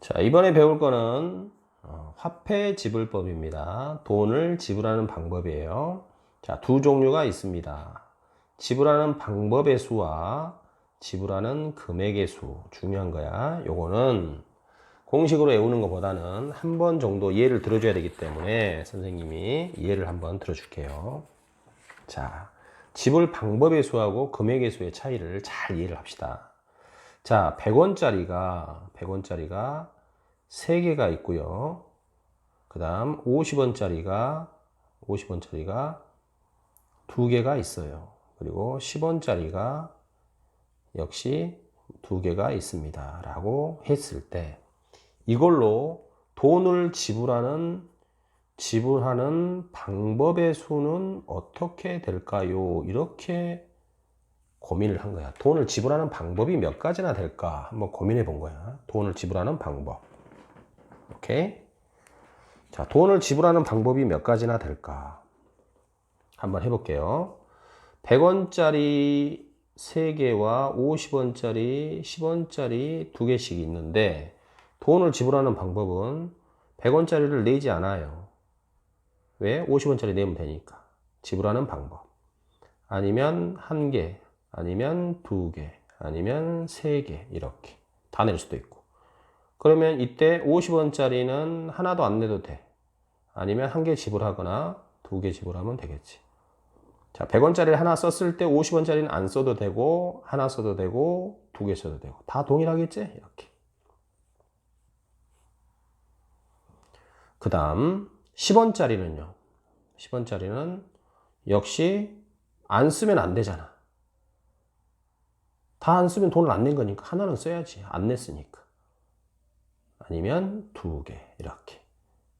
자, 이번에 배울 거는 어, 화폐 지불법입니다. 돈을 지불하는 방법이에요. 자, 두 종류가 있습니다. 지불하는 방법의 수와 지불하는 금액의 수. 중요한 거야. 요거는 공식으로 외우는 것보다는 한 번 정도 이해를 들어줘야 되기 때문에 선생님이 이해를 한번 들어줄게요. 자, 지불 방법의 수하고 금액의 수의 차이를 잘 이해를 합시다. 자, 100원짜리가 100원짜리가 3개가 있고요. 그다음 50원짜리가 50원짜리가 2개가 있어요. 그리고 10원짜리가 역시 2개가 있습니다. 라고 했을 때 이걸로 돈을 지불하는 지불하는 방법의 수는 어떻게 될까요? 이렇게 고민을 한 거야. 돈을 지불하는 방법이 몇 가지나 될까? 한번 고민해 본 거야. 돈을 지불하는 방법. 오케이? 자, 돈을 지불하는 방법이 몇 가지나 될까? 한번 해볼게요. 100원짜리 3개와 50원짜리, 10원짜리 2개씩 있는데, 돈을 지불하는 방법은 100원짜리를 내지 않아요. 왜? 50원짜리 내면 되니까. 지불하는 방법. 아니면 한 개, 아니면 두 개, 아니면 세 개, 이렇게. 다 낼 수도 있고. 그러면 이때 50원짜리는 하나도 안 내도 돼. 아니면 한 개 지불하거나 두 개 지불하면 되겠지. 자, 100원짜리를 하나 썼을 때 50원짜리는 안 써도 되고, 하나 써도 되고, 두 개 써도 되고. 다 동일하겠지? 이렇게. 그 다음, 10원짜리는요. 10원짜리는 역시 안 쓰면 안 되잖아. 다 안 쓰면 돈을 안 낸 거니까 하나는 써야지. 안 냈으니까. 아니면 두 개, 이렇게.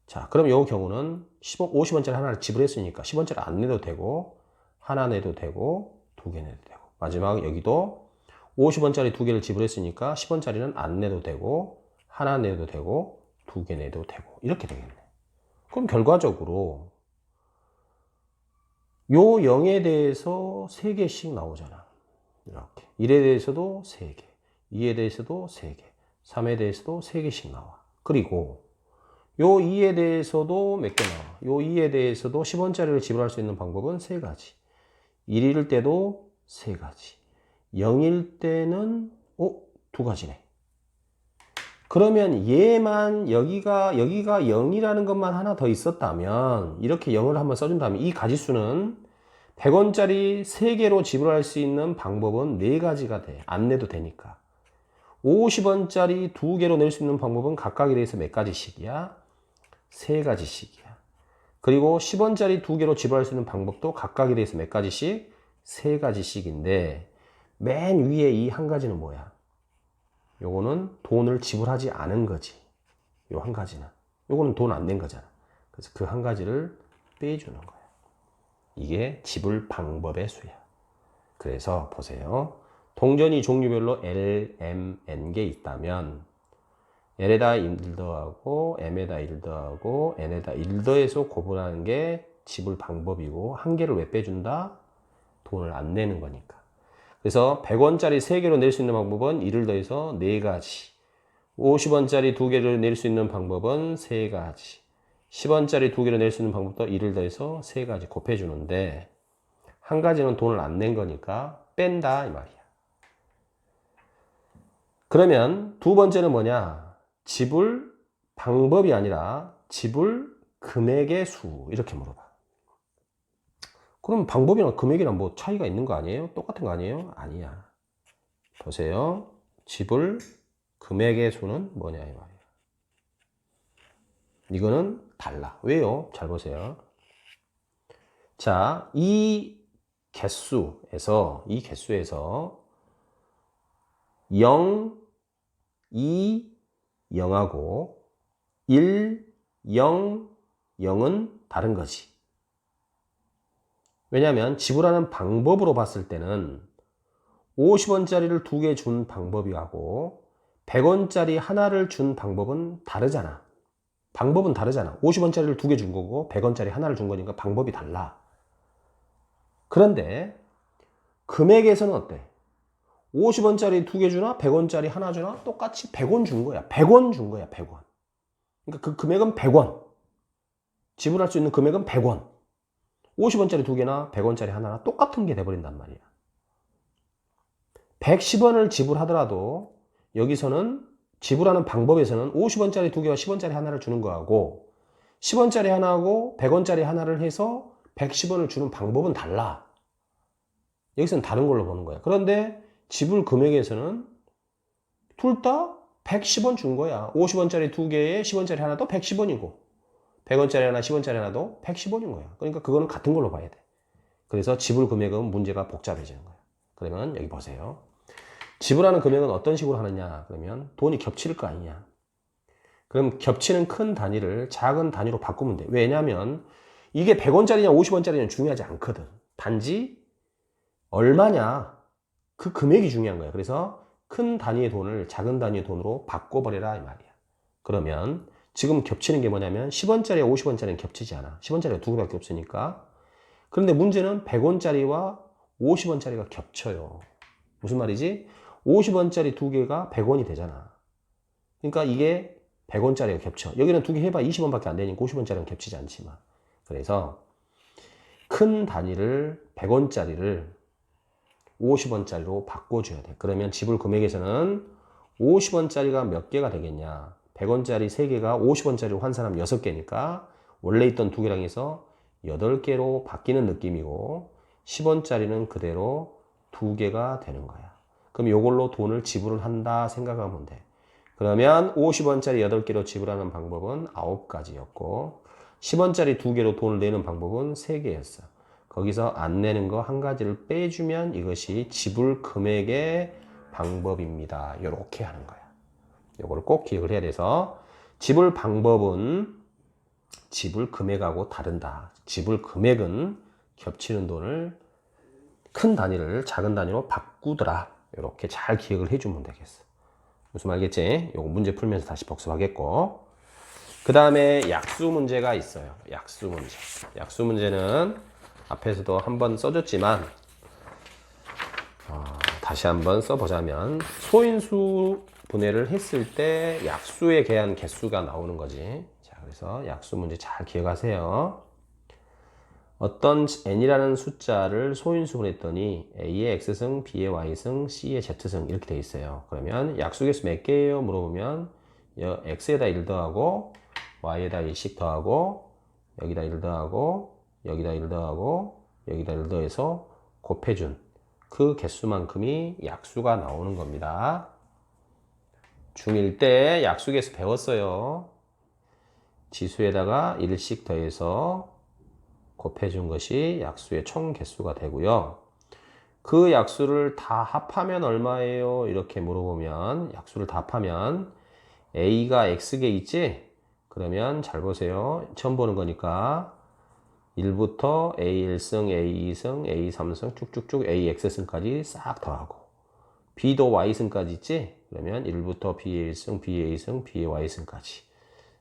자, 그럼 이 경우는 10원, 50원짜리 하나를 지불했으니까 10원짜리 안 내도 되고, 하나 내도 되고, 두 개 내도 되고. 마지막 여기도 50원짜리 두 개를 지불했으니까 10원짜리는 안 내도 되고, 하나 내도 되고, 두 개 내도 되고. 이렇게 되겠네. 그럼 결과적으로 요 0에 대해서 3개씩 나오잖아. 이렇게. 1에 대해서도 3개, 2에 대해서도 3개, 3에 대해서도 3개씩 나와. 그리고 요 2에 대해서도 몇 개 나와. 요 2에 대해서도 10원짜리를 지불할 수 있는 방법은 3가지. 1일 때도 3가지. 0일 때는 어? 두 가지네. 그러면 얘만 여기가 여기가 0이라는 것만 하나 더 있었다면 이렇게 0을 한번 써준다면 이 가지수는 100원짜리 3개로 지불할 수 있는 방법은 4가지가 돼. 안 내도 되니까. 50원짜리 2개로 낼 수 있는 방법은 각각에 대해서 몇 가지씩이야? 3가지씩이야. 그리고 10원짜리 2개로 지불할 수 있는 방법도 각각에 대해서 몇 가지씩? 3가지씩인데 맨 위에 이 한 가지는 뭐야? 요거는 돈을 지불하지 않은 거지. 요 한 가지는. 요거는 돈 안 낸 거잖아. 그래서 그 한 가지를 빼주는 거야. 이게 지불 방법의 수야. 그래서 보세요. 동전이 종류별로 L, M, N 개 있다면 L에다 1 더하고 M에다 1 더하고 N에다 1 더해서 구분하는 게 지불 방법이고 한 개를 왜 빼준다? 돈을 안 내는 거니까. 그래서 100원짜리 3개로 낼 수 있는 방법은 1을 더해서 4가지. 50원짜리 2개를 낼 수 있는 방법은 3가지. 10원짜리 2개를 낼 수 있는 방법도 1을 더해서 3가지 곱해주는데, 한 가지는 돈을 안 낸 거니까 뺀다, 이 말이야. 그러면 두 번째는 뭐냐? 지불 방법이 아니라 지불 금액의 수. 이렇게 물어봐. 그럼 방법이랑 금액이랑 뭐 차이가 있는 거 아니에요? 똑같은 거 아니에요? 아니야. 보세요. 지불 금액의 수는 뭐냐 이 말이야. 이거는 달라. 왜요? 잘 보세요. 자, 이 개수에서 이 개수에서 0, 2, 0하고 1, 0, 0은 다른 거지. 왜냐하면 지불하는 방법으로 봤을 때는 50원짜리를 두 개 준 방법이 하고 100원짜리 하나를 준 방법은 다르잖아. 방법은 다르잖아. 50원짜리를 두 개 준 거고 100원짜리 하나를 준 거니까 방법이 달라. 그런데 금액에서는 어때? 50원짜리 두 개 주나 100원짜리 하나 주나 똑같이 100원 준 거야. 100원 준 거야. 100원. 그러니까 그 금액은 100원. 지불할 수 있는 금액은 100원. 50원짜리 두 개나 100원짜리 하나나 똑같은 게 돼버린단 말이야. 110원을 지불하더라도 여기서는 지불하는 방법에서는 50원짜리 두 개와 10원짜리 하나를 주는 거하고 10원짜리 하나하고 100원짜리 하나를 해서 110원을 주는 방법은 달라. 여기서는 다른 걸로 보는 거야. 그런데 지불 금액에서는 둘 다 110원 준 거야. 50원짜리 두 개에 10원짜리 하나도 110원이고 100원짜리 하나, 10원짜리 하나도 110원인 거야. 그러니까 그거는 같은 걸로 봐야 돼. 그래서 지불 금액은 문제가 복잡해지는 거야. 그러면 여기 보세요. 지불하는 금액은 어떤 식으로 하느냐? 그러면 돈이 겹칠 거 아니냐? 그럼 겹치는 큰 단위를 작은 단위로 바꾸면 돼. 왜냐하면 이게 100원짜리냐 50원짜리냐 중요하지 않거든. 단지 얼마냐 그 금액이 중요한 거야. 그래서 큰 단위의 돈을 작은 단위의 돈으로 바꿔버려라 이 말이야. 그러면 지금 겹치는 게 뭐냐면 10원짜리와 50원짜리는 겹치지 않아. 10원짜리가 두 개밖에 없으니까. 그런데 문제는 100원짜리와 50원짜리가 겹쳐요. 무슨 말이지? 50원짜리 두 개가 100원이 되잖아. 그러니까 이게 100원짜리가 겹쳐. 여기는 두 개 해봐 20원밖에 안 되니까 50원짜리는 겹치지 않지만. 그래서 큰 단위를 100원짜리를 50원짜리로 바꿔줘야 돼. 그러면 지불 금액에서는 50원짜리가 몇 개가 되겠냐? 100원짜리 3개가 50원짜리로 환산하면 6개니까 원래 있던 두 개랑 해서 8개로 바뀌는 느낌이고 10원짜리는 그대로 두 개가 되는 거야. 그럼 이걸로 돈을 지불을 한다 생각하면 돼. 그러면 50원짜리 8개로 지불하는 방법은 9가지였고 10원짜리 두 개로 돈을 내는 방법은 3개였어. 거기서 안 내는 거 한 가지를 빼주면 이것이 지불 금액의 방법입니다. 이렇게 하는 거야. 요거를 꼭 기억을 해야 돼서 지불 방법은 지불 금액하고 다른다. 지불 금액은 겹치는 돈을 큰 단위를 작은 단위로 바꾸더라. 이렇게 잘 기억을 해주면 되겠어. 무슨 말겠지? 요거 문제 풀면서 다시 복습하겠고. 그 다음에 약수 문제가 있어요. 약수 문제. 약수 문제는 앞에서도 한번 써줬지만, 어, 다시 한번 써보자면, 소인수 분해를 했을 때 약수에 대한 개수가 나오는 거지. 자, 그래서 약수 문제 잘 기억하세요. 어떤 n이라는 숫자를 소인수 분 했더니 a의 x승, b의 y승, c의 z승 이렇게 돼 있어요. 그러면 약수 개수 몇 개예요? 물어보면 x에다 1 더하고 y에다 1씩 더하고 여기다 1 더하고 여기다 1 더하고 여기다 1 더해서 곱해준 그 개수만큼이 약수가 나오는 겁니다. 중1 때 약수 개수 배웠어요. 지수에다가 1씩 더해서 곱해준 것이 약수의 총 개수가 되고요. 그 약수를 다 합하면 얼마예요? 이렇게 물어보면 약수를 다 합하면 a가 x개 있지? 그러면 잘 보세요. 처음 보는 거니까 1부터 a1승, a2승, a3승 쭉쭉쭉 ax승까지 싹 더하고 b도 y승까지 있지? 그러면 1부터 b의 1승, b의 2승, b의 y승까지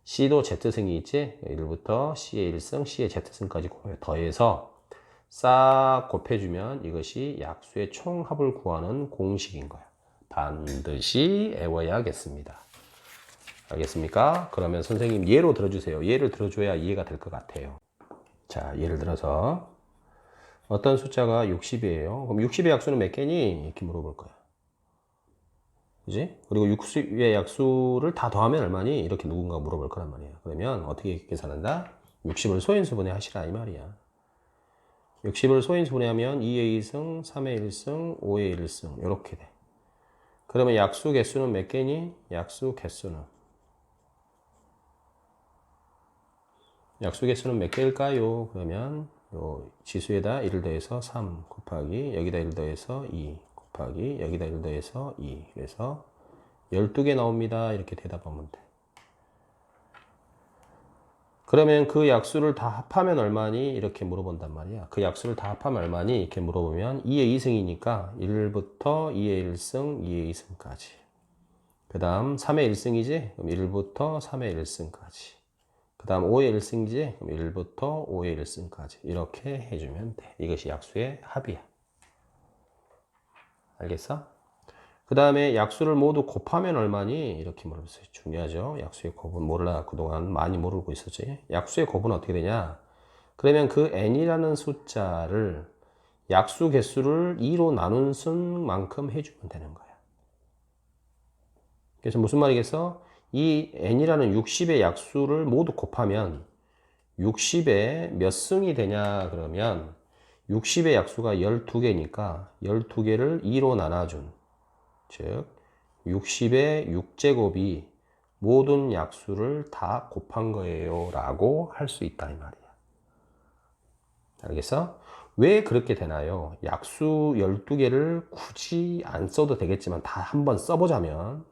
C도 Z승이 있지? 1부터 C의 1승, C의 Z승까지 더해서 싹 곱해주면 이것이 약수의 총합을 구하는 공식인 거야. 반드시 외워야겠습니다. 알겠습니까? 그러면 선생님 예로 들어주세요. 예를 들어줘야 이해가 될 것 같아요. 자, 예를 들어서 어떤 숫자가 60이에요. 그럼 60의 약수는 몇 개니? 이렇게 물어볼 거야. 그지? 그리고 60의 약수를 다 더하면 얼마니? 이렇게 누군가 물어볼 거란 말이야. 그러면 어떻게 계산한다? 60을 소인수분해 하시라 이 말이야. 60을 소인수분해하면 2의 2승, 3의 1승, 5의 1승 이렇게 돼. 그러면 약수 개수는 몇 개니? 약수 개수는 약수 개수는 몇 개일까요? 그러면 요 지수에다 1을 더해서 3 곱하기 여기다 1 더해서 2 곱하기 여기다 1 더해서 2 그래서 12개 나옵니다. 이렇게 대답하면 돼. 그러면 그 약수를 다 합하면 얼마니? 이렇게 물어본단 말이야. 그 약수를 다 합하면 얼마니? 이렇게 물어보면 2의 2승이니까 1부터 2의 1승 2의 2승까지. 그 다음 3의 1승이지? 그럼 1부터 3의 1승까지. 그 다음 5의 1승이지? 그럼 1부터 5의 1승까지. 이렇게 해주면 돼. 이것이 약수의 합이야 알겠어? 그 다음에 약수를 모두 곱하면 얼마니? 이렇게 물어봤어요. 중요하죠. 약수의 곱은 몰라. 그동안 많이 모르고 있었지. 약수의 곱은 어떻게 되냐? 그러면 그 n이라는 숫자를 약수 개수를 2로 나눈 순만큼 해주면 되는 거야. 그래서 무슨 말이겠어? 이 n이라는 60의 약수를 모두 곱하면 60의 몇 승이 되냐 그러면 60의 약수가 12개니까 12개를 2로 나눠준 즉 60의 6제곱이 모든 약수를 다 곱한 거예요 라고 할 수 있다 이 말이야 알겠어? 왜 그렇게 되나요? 약수 12개를 굳이 안 써도 되겠지만 다 한번 써보자면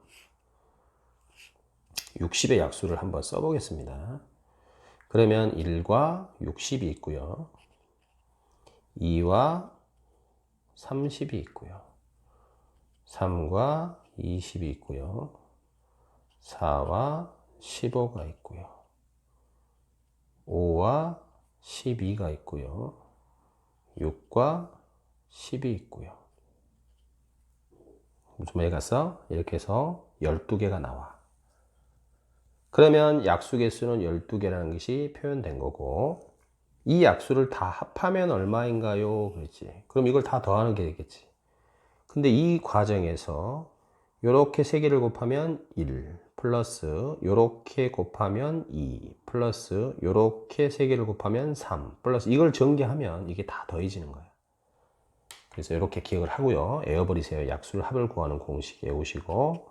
60의 약수를 한번 써보겠습니다. 그러면 1과 60이 있고요. 2와 30이 있고요. 3과 20이 있고요. 4와 15가 있고요. 5와 12가 있고요. 6과 10이 있고요. 말이 갔어? 이렇게 해서 12개가 나와. 그러면 약수 개수는 12개라는 것이 표현된 거고, 이 약수를 다 합하면 얼마인가요? 그렇지. 그럼 이걸 다 더하는 게 되겠지. 근데 이 과정에서 요렇게 세 개를 곱하면 1 플러스 요렇게 곱하면 2 플러스 요렇게 세 개를 곱하면 3 플러스 이걸 전개하면 이게 다 더해지는 거예요. 그래서 이렇게 기억을 하고요. 외워버리세요. 약수를 합을 구하는 공식 외우시고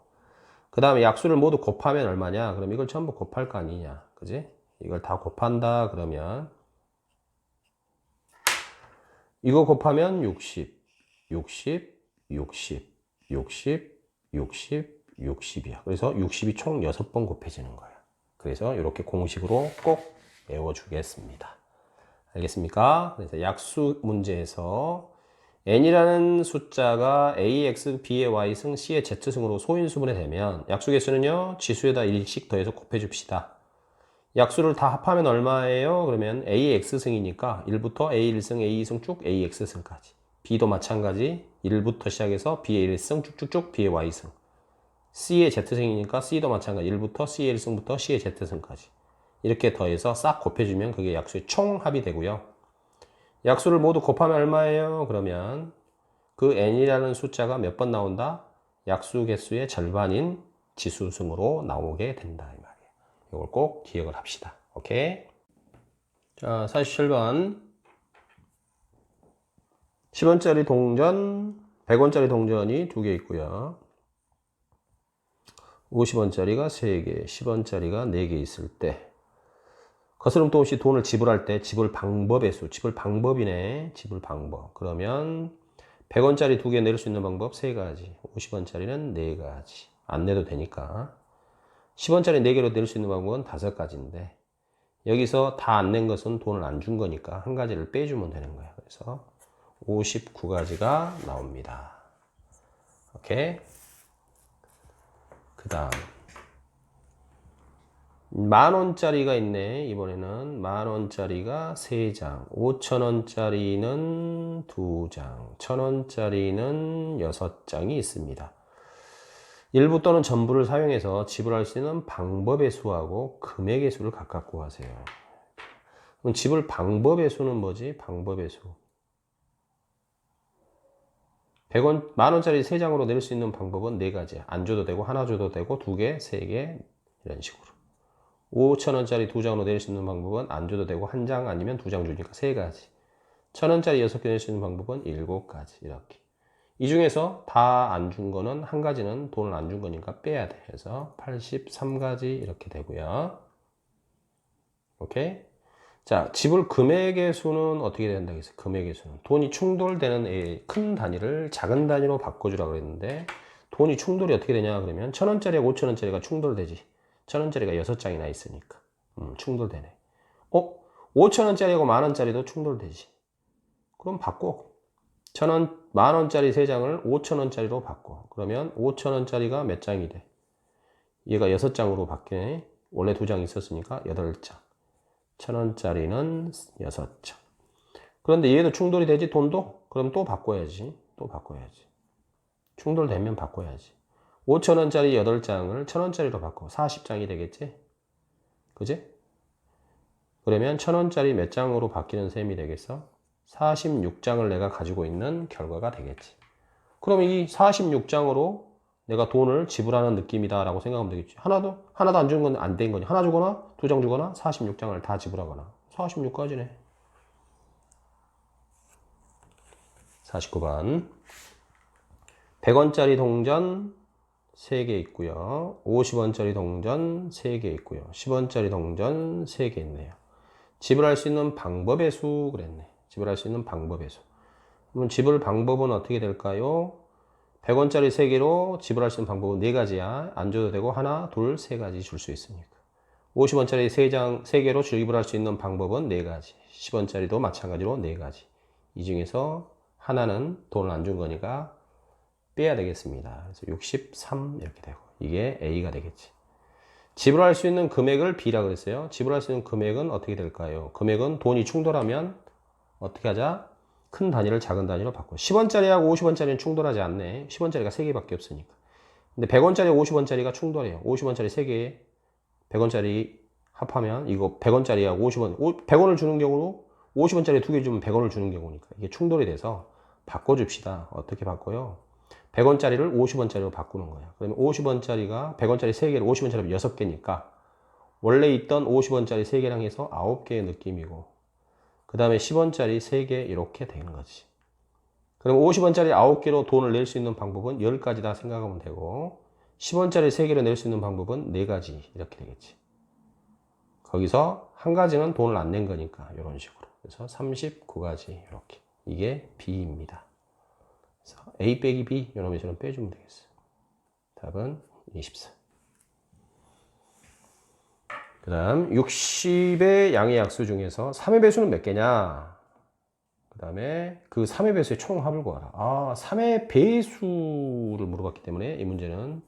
그 다음에 약수를 모두 곱하면 얼마냐? 그럼 이걸 전부 곱할 거 아니냐? 그지? 이걸 다 곱한다 그러면 이거 곱하면 60, 60, 60, 60, 60, 60이야. 그래서 60이 총 6번 곱해지는 거야. 그래서 이렇게 공식으로 꼭 외워주겠습니다. 알겠습니까? 그래서 약수 문제에서 n이라는 숫자가 ax, b의 y승, c의 z승으로 소인수분해 되면 약수 개수는요 지수에다 1씩 더해서 곱해줍시다. 약수를 다 합하면 얼마예요? 그러면 ax승이니까 1부터 a1승, a2승 쭉 ax승까지 b도 마찬가지 1부터 시작해서 b의 1승 쭉쭉쭉 b의 y승 c의 z승이니까 c도 마찬가지 1부터 c의 1승부터 c의 z승까지 이렇게 더해서 싹 곱해주면 그게 약수의 총합이 되고요. 약수를 모두 곱하면 얼마예요? 그러면 그 n이라는 숫자가 몇 번 나온다? 약수 개수의 절반인 지수승으로 나오게 된다 이걸 꼭 기억을 합시다. 오케이? 자, 47번 10원짜리 동전, 100원짜리 동전이 두 개 있고요. 50원짜리가 3개, 10원짜리가 4개 있을 때 거스름돈 없이 돈을 지불할 때 지불 방법의 수, 지불 방법이네. 지불 방법. 그러면 100원짜리 두개낼수 있는 방법 세 가지. 50원짜리는 네 가지. 안 내도 되니까. 10원짜리 네 개로 낼 수 있는 방법은 다섯 가지인데 여기서 다 안 낸 것은 돈을 안 준 거니까 한 가지를 빼주면 되는 거야. 그래서 59가지가 나옵니다. 오케이. 그 다음. 만 원짜리가 있네. 이번에는 만 원짜리가 3장, 5천 원짜리는 2장, 천 원짜리는 6장이 있습니다. 일부 또는 전부를 사용해서 지불할 수 있는 방법의 수하고 금액의 수를 각각 구하세요. 그럼 지불 방법의 수는 뭐지? 방법의 수. 100원, 만 원짜리 3장으로 낼 수 있는 방법은 4가지야. 안 줘도 되고, 하나 줘도 되고, 두 개, 세 개, 이런 식으로. 5천원짜리 두 장으로 낼 수 있는 방법은 안 줘도 되고 한장 아니면 두장 주니까 세 가지. 천원짜리 여섯 개낼 수 있는 방법은 일곱 가지. 이렇게. 이 중에서 다 안 준 거는 한 가지는 돈을 안 준 거니까 빼야 돼. 그래서 83가지 이렇게 되고요. 오케이? 자, 지불 금액의 수는 어떻게 된다 그랬어요? 금액의 수는. 돈이 충돌되는 큰 단위를 작은 단위로 바꿔주라고 그랬는데 돈이 충돌이 어떻게 되냐 그러면 천 원짜리하고 오천 원짜리가 충돌되지. 천 원짜리가 여섯 장이나 있으니까 음, 충돌되네. 어? 5천 원짜리하고 만 원짜리도 충돌되지. 그럼 바꿔. 천 원, 만 원짜리 세 장을 5천 원짜리로 바꿔. 그러면 5천 원짜리가 몇 장이 돼? 얘가 여섯 장으로 바뀌네. 원래 두장 있었으니까 여덟 장. 천 원짜리는 여섯 장. 그런데 얘도 충돌이 되지 돈도? 그럼 또 바꿔야지. 또 바꿔야지. 충돌되면 바꿔야지. 5천원짜리 8장을 1천원짜리로 바꿔. 40장이 되겠지? 그지? 그러면 1천원짜리 몇 장으로 바뀌는 셈이 되겠어? 46장을 내가 가지고 있는 결과가 되겠지. 그럼 이 46장으로 내가 돈을 지불하는 느낌이다 라고 생각하면 되겠지. 하나도, 하나도 안준건안 된 거니. 하나 주거나, 두 장 주거나, 46장을 다 지불하거나. 46까지네. 49번. 100원짜리 동전 3개 있고요. 50원짜리 동전 3개 있고요. 10원짜리 동전 3개 있네요. 지불할 수 있는 방법의 수 그랬네. 지불할 수 있는 수. 그러면 지불 방법은 어떻게 될까요? 100원짜리 3개로 지불할 수 있는 방법은 4가지야. 안 줘도 되고 하나, 둘, 세 가지 줄 수 있으니까. 50원짜리 3장, 3개로 지불할 수 있는 방법은 4가지. 10원짜리도 마찬가지로 4가지. 이 중에서 하나는 돈을 안 준 거니까 빼야 되겠습니다. 그래서 63 이렇게 되고 이게 A가 되겠지. 지불할 수 있는 금액을 B라 그랬어요. 지불할 수 있는 금액은 어떻게 될까요? 금액은 돈이 충돌하면 어떻게 하자? 큰 단위를 작은 단위로 바꿔. 10원짜리하고 50원짜리는 충돌하지 않네. 10원짜리가 3개밖에 없으니까. 근데 100원짜리, 50원짜리가 충돌해요. 50원짜리 3개, 100원짜리 합하면 이거 100원짜리하고 50원, 100원을 주는 경우로 50원짜리 두개 주면 100원을 주는 경우니까 이게 충돌이 돼서 바꿔줍시다. 어떻게 바꿔요? 100원짜리를 50원짜리로 바꾸는 거야. 그러면 50원짜리가 100원짜리 3개를 50원짜리 6개니까 원래 있던 50원짜리 3개랑 해서 9개의 느낌이고 그 다음에 10원짜리 3개 이렇게 되는 거지. 그럼 50원짜리 9개로 돈을 낼 수 있는 방법은 10가지 다 생각하면 되고 10원짜리 3개로 낼 수 있는 방법은 4가지 이렇게 되겠지. 거기서 한 가지는 돈을 안 낸 거니까 이런 식으로. 그래서 39가지 이렇게. 이게 B입니다. 그래서 A 빼기 B 이놈의 수는 빼주면 되겠어요. 답은 24. 그 다음 60의 양의 약수 중에서 3의 배수는 몇 개냐? 그 다음에 그 3의 배수의 총합을 구하라. 아, 3의 배수를 물어봤기 때문에 이 문제는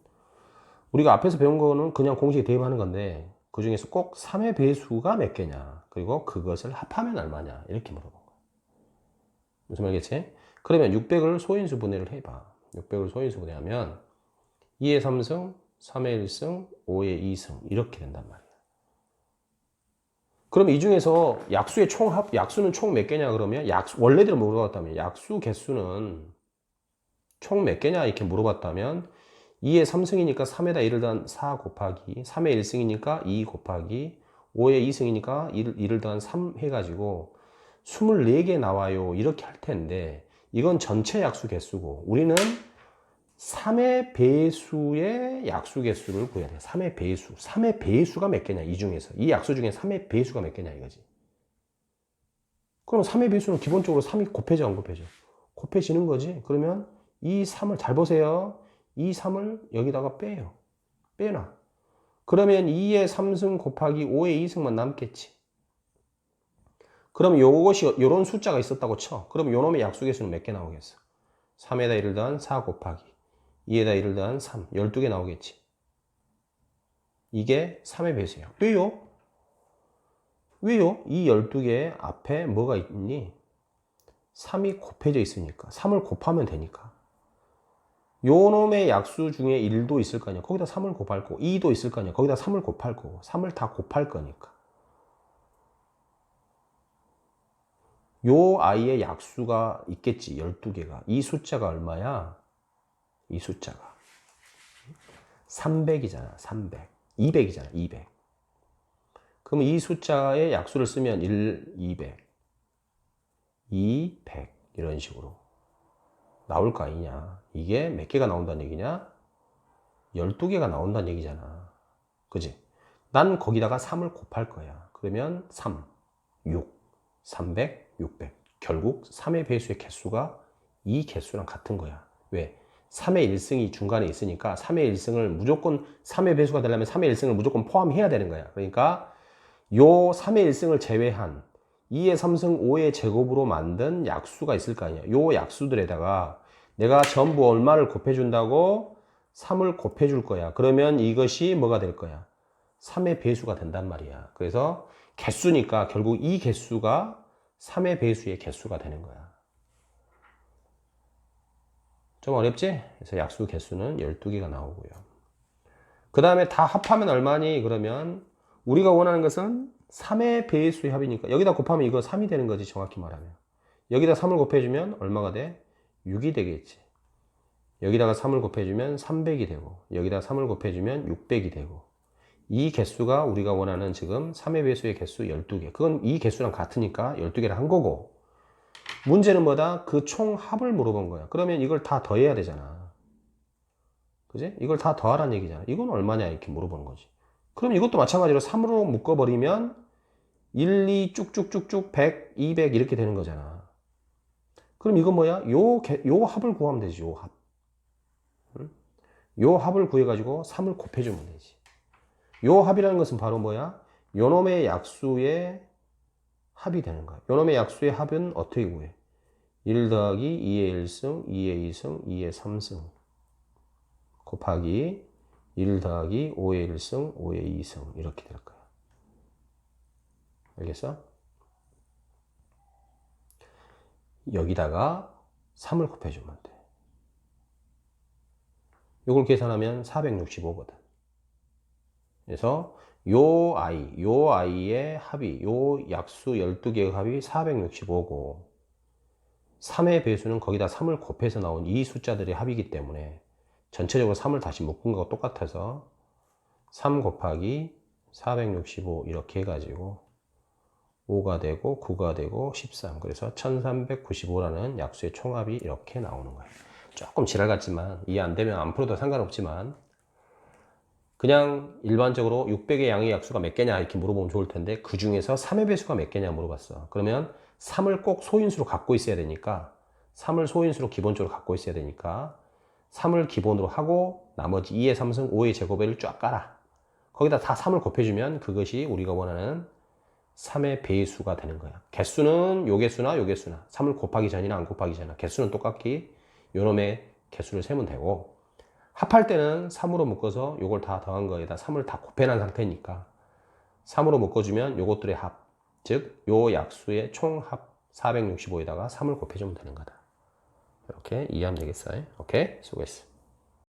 우리가 앞에서 배운 거는 그냥 공식에 대입하는 건데 그 중에서 꼭 3의 배수가 몇 개냐? 그리고 그것을 합하면 얼마냐? 이렇게 물어본 거야. 무슨 말겠지? 그러면 600을 소인수 분해를 해봐. 600을 소인수 분해하면 2의 3승, 3의 1승, 5의 2승 이렇게 된단 말이야. 그럼 이 중에서 약수의 총합, 약수는 총 몇 개냐 그러면 약수 원래대로 물어봤다면 약수 개수는 총 몇 개냐 이렇게 물어봤다면 2의 3승이니까 3에다 1을 더한 4 곱하기 3의 1승이니까 2 곱하기 5의 2승이니까 1, 1을 더한 3 해가지고 24개 나와요. 이렇게 할 텐데 이건 전체 약수 개수고 우리는 3의 배수의 약수 개수를 구해야 돼. 3의 배수. 3의 배수가 몇 개냐, 이 중에서. 이 약수 중에 3의 배수가 몇 개냐, 이거지. 그럼 3의 배수는 기본적으로 3이 곱해져, 안 곱해져? 곱해지는 거지. 그러면 이 3을 잘 보세요. 이 3을 여기다가 빼요. 빼놔. 그러면 2의 3승 곱하기 5의 2승만 남겠지. 그럼 요것이, 요런 숫자가 있었다고 쳐. 그럼 요 놈의 약수 개수는 몇 개 나오겠어? 3에다 1을 더한 4 곱하기 2에다 1을 더한 3, 12개 나오겠지. 이게 3의 배수예요. 왜요? 왜요? 이 12개 앞에 뭐가 있니? 3이 곱해져 있으니까. 3을 곱하면 되니까. 요 놈의 약수 중에 1도 있을 거 아니야. 거기다 3을 곱할 거고, 2도 있을 거 아니야. 거기다 3을 곱할 거고, 3을 다 곱할 거니까. 요 아이의 약수가 있겠지. 12개가. 이 숫자가 얼마야? 이 숫자가. 300이잖아 300 200이잖아 200 그럼 이 숫자의 약수를 쓰면 1, 200 2, 100 이런 식으로. 나올 거 아니냐. 이게 몇 개가 나온다는 얘기냐? 12개가 나온다는 얘기잖아. 그지? 난 거기다가 3을 곱할 거야. 그러면 3, 6, 300, 600 결국 3의 배수의 개수가 이 개수랑 같은 거야. 왜? 3의 1승이 중간에 있으니까 3의 1승을 무조건 3의 배수가 되려면 3의 1승을 무조건 포함해야 되는 거야. 그러니까 요 3의 1승을 제외한 2의 3승 5의 제곱으로 만든 약수가 있을 거 아니야. 요 약수들에다가 내가 전부 얼마를 곱해준다고 3을 곱해줄 거야. 그러면 이것이 뭐가 될 거야? 3의 배수가 된단 말이야. 그래서 개수니까 결국 이 개수가 3의 배수의 개수가 되는 거야. 좀 어렵지? 그래서 약수 개수는 12개가 나오고요. 그 다음에 다 합하면 얼마니? 그러면 우리가 원하는 것은 3의 배수의 합이니까 여기다 곱하면 이거 3이 되는 거지 정확히 말하면 여기다 3을 곱해주면 얼마가 돼? 6이 되겠지 여기다가 3을 곱해주면 300이 되고 여기다 3을 곱해주면 600이 되고 이 개수가 우리가 원하는 지금 3의 배수의 개수 12개 그건 이 개수랑 같으니까 12개를 한 거고 문제는 뭐다? 그 총 합을 물어본 거야 그러면 이걸 다 더해야 되잖아 그지? 이걸 다 더하라는 얘기잖아 이건 얼마냐 이렇게 물어보는 거지 그럼 이것도 마찬가지로 3으로 묶어버리면 1, 2 쭉쭉쭉쭉 100, 200 이렇게 되는 거잖아. 그럼 이건 뭐야? 요, 개- 요 합을 구하면 되지, 요 합. 응? 요 합을 구해가지고 3을 곱해주면 되지. 요 합이라는 것은 바로 뭐야? 요 놈의 약수의 합이 되는 거야. 요 놈의 약수의 합은 어떻게 구해? 1 더하기 2의 1승, 2의 2승, 2의 3승. 곱하기 1 더하기 5의 1승, 5의 2승. 이렇게 될 거야. 알겠어? 여기다가 3을 곱해주면 돼. 이걸 계산하면 465거든. 그래서 요 아이, 요 아이의 합이, 요 약수 12개의 합이 465고, 3의 배수는 거기다 3을 곱해서 나온 이 숫자들의 합이기 때문에 전체적으로 3을 다시 묶은 거가 똑같아서 3 곱하기 465 이렇게 해가지고 5가 되고 9가 되고 13 그래서 1395라는 약수의 총합이 이렇게 나오는 거예요 조금 지랄 같지만 이해 안 되면 안 풀어도 상관없지만 그냥 일반적으로 600의 양의 약수가 몇 개냐 이렇게 물어보면 좋을 텐데 그 중에서 3의 배수가 몇 개냐 물어봤어. 그러면 3을 꼭 소인수로 갖고 있어야 되니까 3을 소인수로 기본적으로 갖고 있어야 되니까 3을 기본으로 하고 나머지 2의 3승 5의 제곱을 쫙 깔아. 거기다 다 3을 곱해주면 그것이 우리가 원하는 3의 배수가 되는 거야. 개수는 요 개수나 요 개수나. 3을 곱하기 전이나 안 곱하기 전이나. 개수는 똑같기 요놈의 개수를 세면 되고 합할 때는 3으로 묶어서 요걸 다 더한 거에다 3을 다 곱해놓은 상태니까 3으로 묶어주면 요것들의 합, 즉 요 약수의 총합 465에다가 3을 곱해주면 되는 거다. 이렇게 이해하면 되겠어요. 오케이? 수고했어.